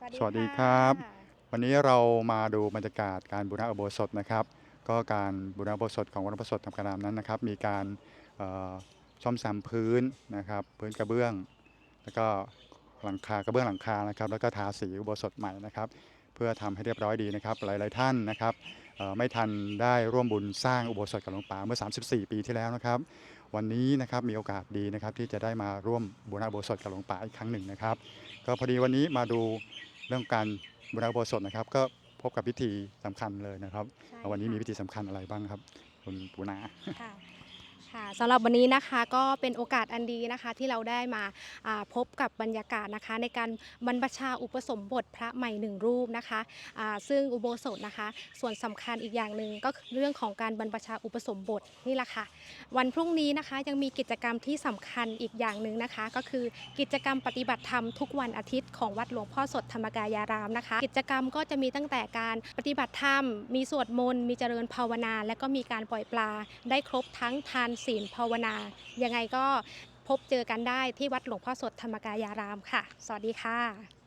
สวัสดีครับ วันนี้เรามาดูบรรยากาศการบูรณะอุโบสถนะครับ ก็การบูรณะอุโบสถของวัดพระโสดธรรมกรามนั้นนะครับ มีการเอ่อซ่อมแซมพื้นนะครับพื้นกระเบื้อง แล้วก็หลังคากระเบื้องหลังคานะครับ แล้วก็ทาสีอุโบสถใหม่นะครับ เพื่อทำให้เรียบร้อยดีนะครับ หลาย ๆ ท่านนะครับเอ่อไม่ทันได้ร่วมบุญสร้างอุโบสถกับหลวงป่าเมื่อ 34 ปีที่แล้วนะครับ วันนี้นะครับมีโอกาสดีนะครับที่จะได้มาร่วมบูรณะอุโบสถกับหลวงป่าอีกครั้งหนึ่งนะครับ ก็พอดีวันนี้มาดู เรื่องการบูรณะอุโบสถนะครับ ก็พบกับพิธีสำคัญเลยนะครับ ใช่วันนี้มีค่ะ พิธีสำคัญอะไรบ้างครับ คุณปูนา ค่ะ ค่ะสำหรับวันนี้นะคะก็เป็นโอกาสอันดีนะคะที่เราได้มาพบกับบรรยากาศนะคะ ในการบรรพชาอุปสมบทพระใหม่หนึ่งรูปนะคะซึ่งอุโบสถนะคะ ส่วนสำคัญอีกอย่างหนึ่งก็เรื่องของการบรรพชาอุปสมบทนี่แหละค่ะ วันพรุ่งนี้นะคะยังมีกิจกรรมที่สำคัญอีกอย่างหนึ่งนะคะ ก็คือกิจกรรมปฏิบัติธรรมทุกวันอาทิตย์ของวัดหลวงพ่อสดธรรมกายารามนะคะ กิจกรรมก็จะมีตั้งแต่การปฏิบัติธรรม มีสวดมนต์มีเจริญภาวนา และก็มีการปล่อยปลาได้ครบทั้งทานศีลภาวนา ยังไงก็พบเจอกันได้ที่วัดหลวงพ่อสดธรรมกายารามค่ะ สวัสดีค่ะ